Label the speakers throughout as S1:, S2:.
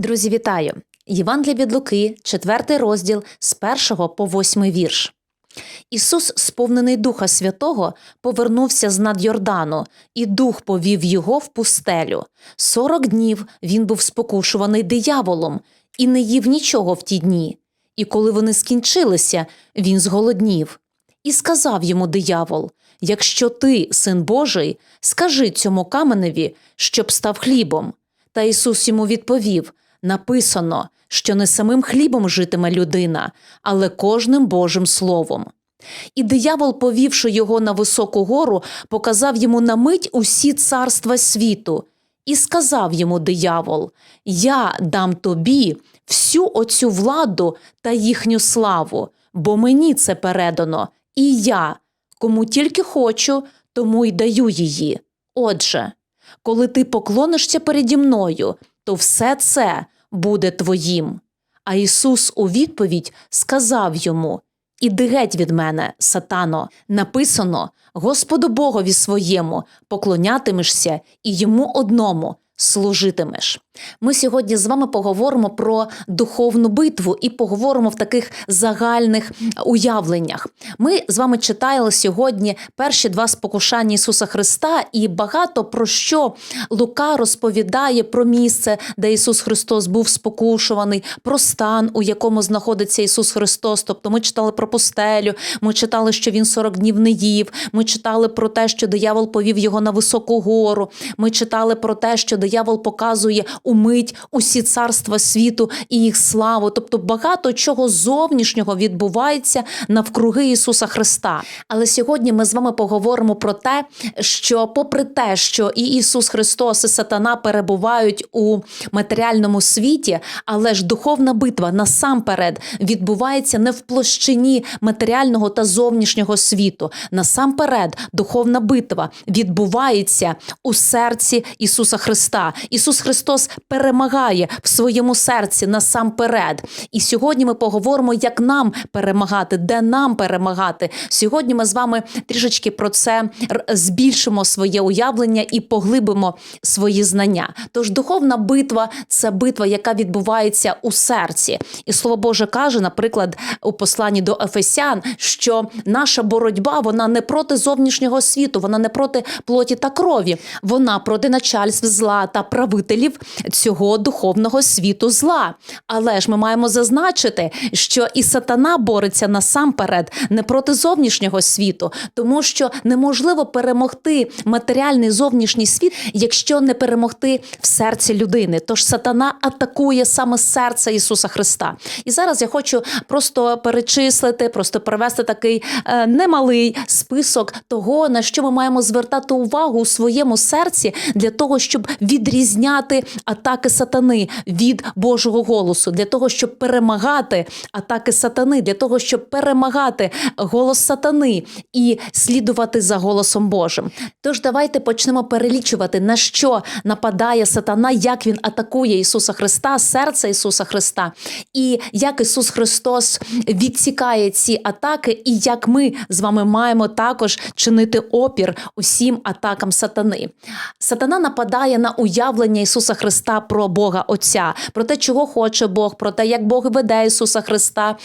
S1: Друзі, вітаю! Євангелія від Луки, 4 розділ з 1 по 8 вірш. Ісус, сповнений Духа Святого, повернувся з над Йордану, і дух повів його в пустелю. Сорок днів він був спокушуваний дияволом і не їв нічого в ті дні. І коли вони скінчилися, він зголоднів. І сказав йому диявол: Якщо ти, син Божий, скажи цьому каменеві, щоб став хлібом. Та Ісус йому відповів: написано, що не самим хлібом житиме людина, але кожним Божим словом. І диявол, повівши його на високу гору, показав йому на мить усі царства світу, і сказав йому диявол: Я дам тобі всю оцю владу та їхню славу, бо мені це передано, і я, кому тільки хочу, тому й даю її. Отже, коли ти поклонишся переді мною, то все це буде твоїм. А Ісус у відповідь сказав йому: Іди геть від мене, сатано, написано Господу Богові своєму поклонятимешся і йому одному служитимеш. Ми сьогодні з вами поговоримо про духовну битву і поговоримо в таких загальних уявленнях. Ми з вами читали сьогодні перші два спокушання Ісуса Христа, і багато про що Лука розповідає про місце, де Ісус Христос був спокушуваний, про стан, у якому знаходиться Ісус Христос. Тобто ми читали про пустелю, ми читали, що Він 40 днів не їв. Ми читали про те, що диявол повів його на високу гору. Ми читали про те, що диявол показує умить усі царства світу і їх славу. Тобто багато чого зовнішнього відбувається навкруги Ісуса Христа. Але сьогодні ми з вами поговоримо про те, що, попри те, що і Ісус Христос, і Сатана перебувають у матеріальному світі, але ж духовна битва насамперед відбувається не в площині матеріального та зовнішнього світу. Насамперед, духовна битва відбувається у серці Ісуса Христа. Ісус Христос перемагає в своєму серці насамперед. І сьогодні ми поговоримо, як нам перемагати, де нам перемагати. Сьогодні ми з вами трішечки про це збільшимо своє уявлення і поглибимо свої знання. Тож духовна битва це битва, яка відбувається у серці. І слово Боже каже, наприклад, у посланні до Ефесян, що наша боротьба вона не проти зовнішнього світу, вона не проти плоті та крові, вона проти начальств зла та правителів цього духовного світу зла. Але ж ми маємо зазначити, що і сатана бореться насамперед не проти зовнішнього світу, тому що неможливо перемогти матеріальний зовнішній світ, якщо не перемогти в серці людини. Тож сатана атакує саме серце Ісуса Христа. І зараз я хочу просто перечислити, просто привести такий е, немалий список того, на що ми маємо звертати увагу у своєму серці для того, щоб відрізняти атаки сатани від Божого голосу, для того, щоб перемагати атаки сатани, для того, щоб перемагати голос сатани і слідувати за голосом Божим. Тож давайте почнемо перелічувати, на що нападає сатана, як він атакує Ісуса Христа, серце Ісуса Христа, і як Ісус Христос відсікає ці атаки, і як ми з вами маємо також чинити опір усім атакам сатани. Сатана нападає на уявлення Ісуса Христа про Бога Отця, про те, чого хоче Бог, про те, як Бог веде Ісуса Христа.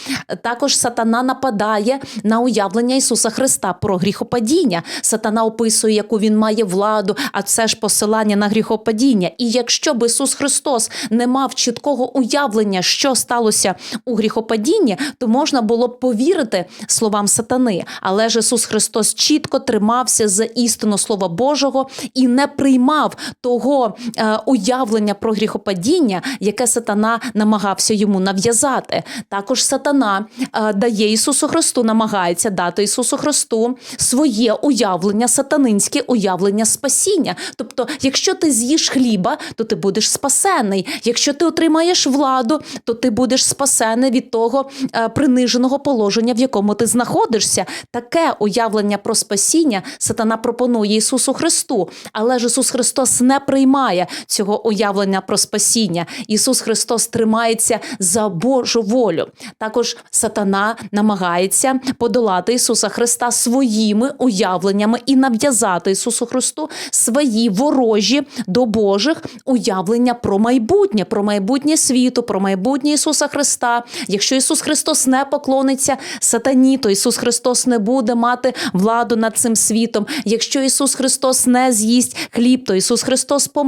S1: Також сатана нападає на уявлення Ісуса Христа про гріхопадіння. Сатана описує, яку він має владу, а це ж посилання на гріхопадіння. І якщо б Ісус Христос не мав чіткого уявлення, що сталося у гріхопадінні, то можна було б повірити словам сатани. Але ж Ісус Христос чітко тримався за істину Слова Божого і не приймав того е, уявлення про гріхопадіння, яке сатана намагався йому нав'язати. Також сатана е, дає Ісусу Христу, намагається дати Ісусу Христу своє уявлення, сатанинське уявлення спасіння. Тобто, якщо ти з'їш хліба, то ти будеш спасений. Якщо ти отримаєш владу, то ти будеш спасений від того е, приниженого положення, в якому ти знаходишся. Таке уявлення про спасіння сатана пропонує Ісусу Христу. Але ж Ісус Христос не приймає немає цього уявлення про спасіння. Ісус Христос тримається за Божу волю. Також сатана намагається подолати Ісуса Христа своїми уявленнями і нав'язати Ісусу Христу свої ворожі до Божих уявлення про майбутнє, про майбутнє світу, про майбутнє Ісуса Христа. Якщо Ісус Христос не поклониться сатані, то Ісус Христос не буде мати владу над цим світом. Якщо Ісус Христос не з'їсть хліб, то Ісус Христос помре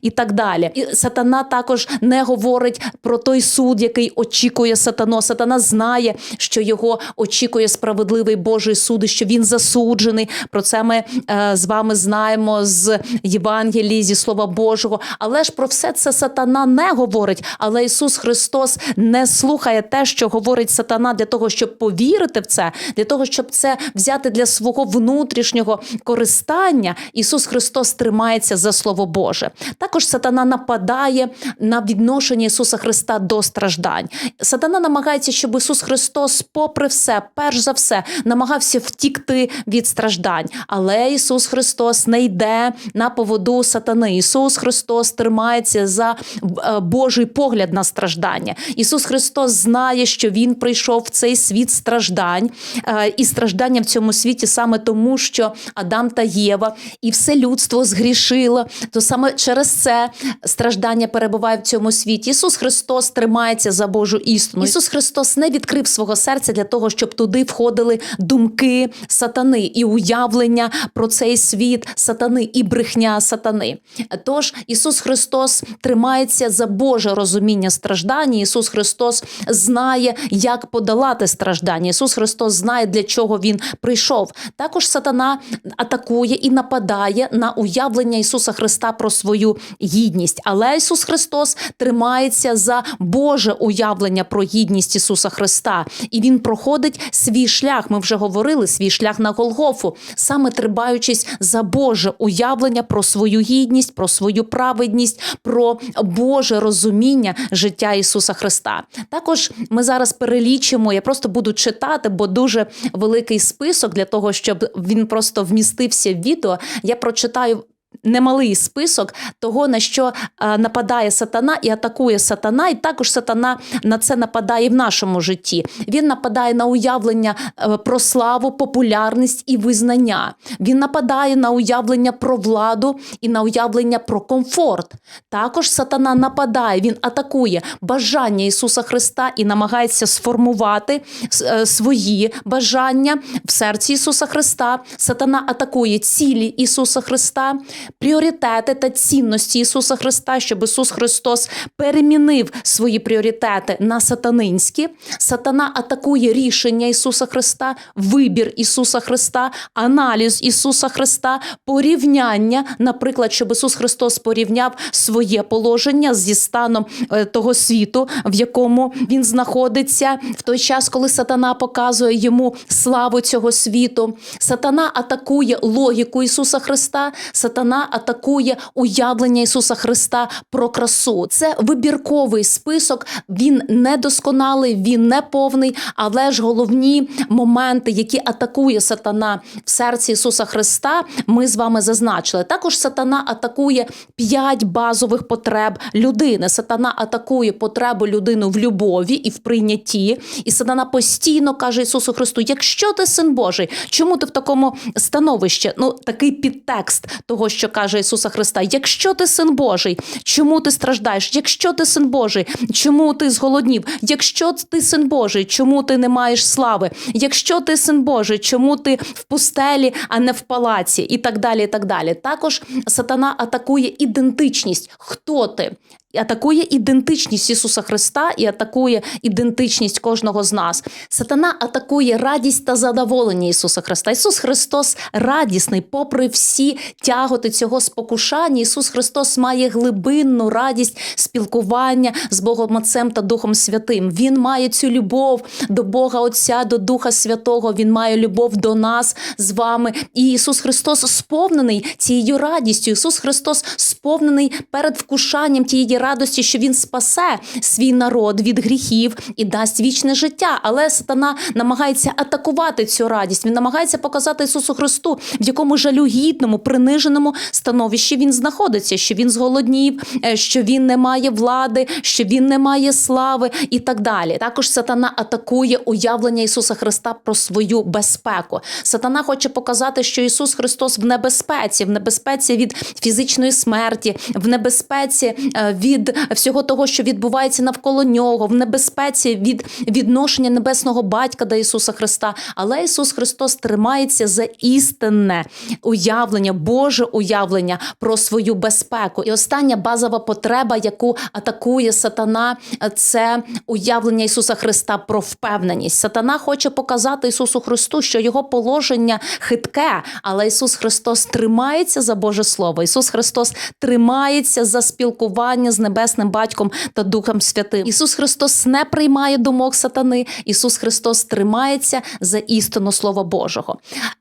S1: і так далі. І сатана також не говорить про той суд, який очікує сатано. Сатана знає, що його очікує справедливий Божий суд, і що він засуджений. Про це ми е, з вами знаємо з Євангелії, зі Слова Божого. Але ж про все це сатана не говорить. Але Ісус Христос не слухає те, що говорить сатана, для того, щоб повірити в це, для того, щоб це взяти для свого внутрішнього користання. Ісус Христос тримається за Слово Боже. Також сатана нападає на відношення Ісуса Христа до страждань. Сатана намагається, щоб Ісус Христос, попри все, перш за все, намагався втікти від страждань. Але Ісус Христос не йде на поводу сатани. Ісус Христос тримається за е, Божий погляд на страждання. Ісус Христос знає, що Він прийшов в цей світ страждань, е, і страждання в цьому світі саме тому, що Адам та Єва і все людство згрішило. То саме через це страждання перебуває в цьому світі. Ісус Христос тримається за Божу істину. Ісус Христос не відкрив свого серця для того, щоб туди входили думки сатани і уявлення про цей світ сатани і брехня сатани. Тож Ісус Христос тримається за Боже розуміння страждання. Ісус Христос знає, як подолати страждання. Ісус Христос знає, для чого Він прийшов. Також сатана атакує і нападає на уявлення Ісуса Христа про свою гідність. Але Ісус Христос тримається за Боже уявлення про гідність Ісуса Христа, і Він проходить свій шлях. Ми вже говорили свій шлях на Голгофу, саме трибаючись за Боже уявлення про свою гідність, про свою праведність, про Боже розуміння життя Ісуса Христа. Також ми зараз перелічимо. Я просто буду читати, бо дуже великий список для того, щоб він просто вмістився в відео. Я прочитаю. Немалий список того, на що е, нападає сатана і атакує сатана, і також сатана на це нападає в нашому житті. Він нападає на уявлення е, про славу, популярність і визнання. Він нападає на уявлення про владу і на уявлення про комфорт. Також сатана нападає, він атакує бажання Ісуса Христа і намагається сформувати е, свої бажання в серці Ісуса Христа. Сатана атакує цілі Ісуса Христа пріоритети та цінності Ісуса Христа, щоб Ісус Христос перемінив свої пріоритети на сатанинські. Сатана атакує рішення Ісуса Христа, вибір Ісуса Христа, аналіз Ісуса Христа, порівняння, наприклад, щоб Ісус Христос порівняв своє положення зі станом е, того світу, в якому він знаходиться в той час, коли сатана показує йому славу цього світу. Сатана атакує логіку Ісуса Христа. Сатана атакує уявлення Ісуса Христа про красу. Це вибірковий список. Він недосконалий, він не повний, але ж головні моменти, які атакує сатана в серці Ісуса Христа, ми з вами зазначили. Також сатана атакує п'ять базових потреб людини. Сатана атакує потребу людини в любові і в прийнятті. І сатана постійно каже Ісусу Христу: якщо ти син Божий, чому ти в такому становищі? Ну такий підтекст того, що каже Ісуса Христа: Якщо ти син Божий, чому ти страждаєш? Якщо ти син Божий, чому ти зголоднів? Якщо ти син Божий, чому ти не маєш слави? Якщо ти син Божий, чому ти в пустелі, а не в палаці? І так далі. і так далі. Також сатана атакує ідентичність. Хто ти? Атакує ідентичність Ісуса Христа і атакує ідентичність кожного з нас. Сатана атакує радість та задоволення Ісуса Христа. Ісус Христос радісний, попри всі тяготи цього спокушання. Ісус Христос має глибинну радість спілкування з Богом Отцем та Духом Святим. Він має цю любов до Бога Отця, до Духа Святого. Він має любов до нас з вами. І Ісус Христос сповнений цією радістю. Ісус Христос сповнений перед вкушанням тієї радості, що він спасе свій народ від гріхів і дасть вічне життя. Але сатана намагається атакувати цю радість. Він намагається показати Ісусу Христу, в якому жалюгідному, приниженому становищі він знаходиться, що він зголоднів, е, що він не має влади, що він не має слави і так далі. Також сатана атакує уявлення Ісуса Христа про свою безпеку. Сатана хоче показати, що Ісус Христос в небезпеці, в небезпеці від фізичної смерті, в небезпеці е, від всього того, що відбувається навколо нього, в небезпеці від відношення небесного батька до Ісуса Христа. Але Ісус Христос тримається за істинне уявлення, Боже уявлення про свою безпеку. І остання базова потреба, яку атакує сатана, це уявлення Ісуса Христа про впевненість. Сатана хоче показати Ісусу Христу, що його положення хитке, але Ісус Христос тримається за Боже Слово. Ісус Христос тримається за спілкування з небесним батьком та Духом Святим. Ісус Христос не приймає думок сатани. Ісус Христос тримається за істину Слова Божого.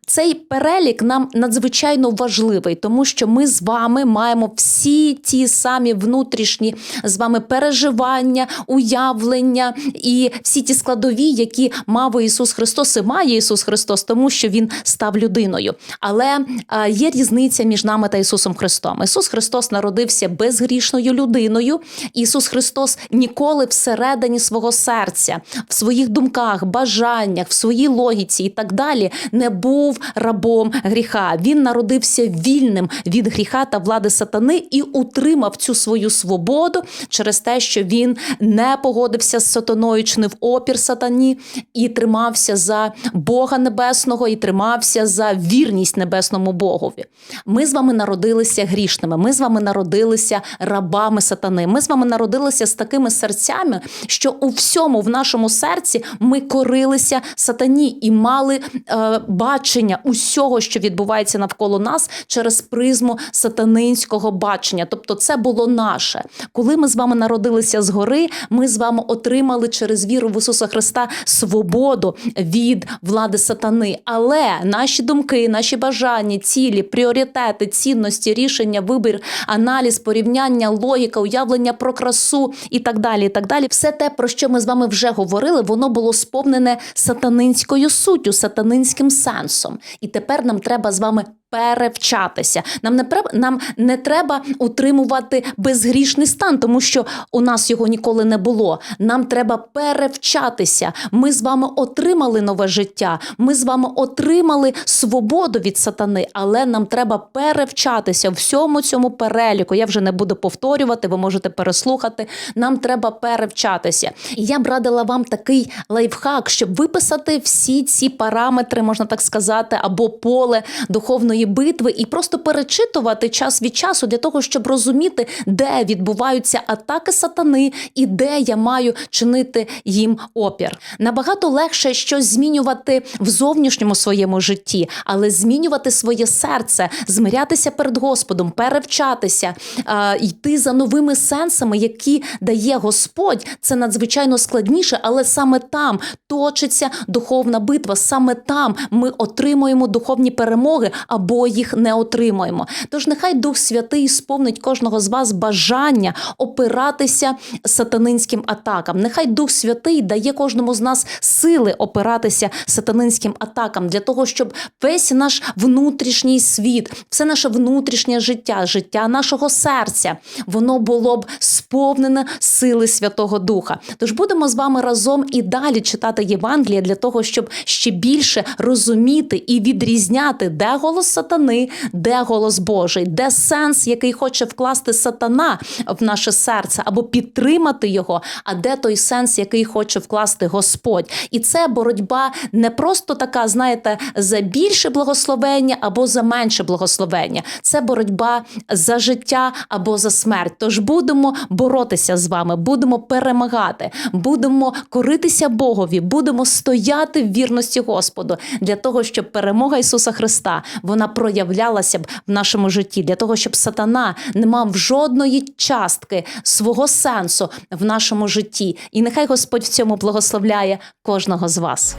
S1: Цей перелік нам надзвичайно важливий, тому що ми з вами маємо всі ті самі внутрішні з вами переживання, уявлення і всі ті складові, які мав Ісус Христос і має Ісус Христос, тому що Він став людиною. Але е, є різниця між нами та Ісусом Христом. Ісус Христос народився безгрішною людиною. Ісус Христос ніколи всередині свого серця, в своїх думках, бажаннях, в своїй логіці і так далі не був рабом гріха. Він народився вільним від гріха та влади сатани і утримав цю свою свободу через те, що він не погодився з сатаною, чинив опір сатані і тримався за Бога Небесного, і тримався за вірність небесному Богові. Ми з вами народилися грішними. Ми з вами народилися рабами сатани. Ми з вами народилися з такими серцями, що у всьому в нашому серці ми корилися сатані і мали е, бачення усього, що відбувається навколо нас, через призму сатанинського бачення. Тобто, це було наше. Коли ми з вами народилися згори, ми з вами отримали через віру в Ісуса Христа свободу від влади сатани. Але наші думки, наші бажання, цілі, пріоритети, цінності, рішення, вибір, аналіз, порівняння, логіка, уявлення про красу і так далі. І так далі, все те, про що ми з вами вже говорили, воно було сповнене сатанинською суттю, сатанинським сенсом. І тепер нам треба з вами. Перевчатися нам не преб- нам не треба утримувати безгрішний стан, тому що у нас його ніколи не було. Нам треба перевчатися. Ми з вами отримали нове життя. Ми з вами отримали свободу від сатани, але нам треба перевчатися всьому цьому переліку. Я вже не буду повторювати, ви можете переслухати. Нам треба перевчатися. Я б радила вам такий лайфхак, щоб виписати всі ці параметри, можна так сказати, або поле духовної битви, і просто перечитувати час від часу для того, щоб розуміти, де відбуваються атаки сатани і де я маю чинити їм опір. Набагато легше щось змінювати в зовнішньому своєму житті, але змінювати своє серце, змирятися перед Господом, перевчатися, йти за новими сенсами, які дає Господь. Це надзвичайно складніше, але саме там точиться духовна битва. Саме там ми отримуємо духовні перемоги або їх не отримуємо. Тож нехай Дух Святий сповнить кожного з вас бажання опиратися сатанинським атакам. Нехай Дух Святий дає кожному з нас сили опиратися сатанинським атакам для того, щоб весь наш внутрішній світ, все наше внутрішнє життя, життя нашого серця, воно було б сповнене сили Святого Духа. Тож будемо з вами разом і далі читати Євангелія для того, щоб ще більше розуміти і відрізняти, де голос сатани, де голос Божий, де сенс, який хоче вкласти сатана в наше серце або підтримати його, а де той сенс, який хоче вкласти Господь. І це боротьба не просто така, знаєте, за більше благословення або за менше благословення. Це боротьба за життя або за смерть. Тож будемо боротися з вами, будемо перемагати, будемо коритися Богові, будемо стояти в вірності Господу для того, щоб перемога Ісуса Христа вона проявлялася б в нашому житті, для того, щоб сатана не мав жодної частки свого сенсу в нашому житті. І нехай Господь в цьому благословляє кожного з вас.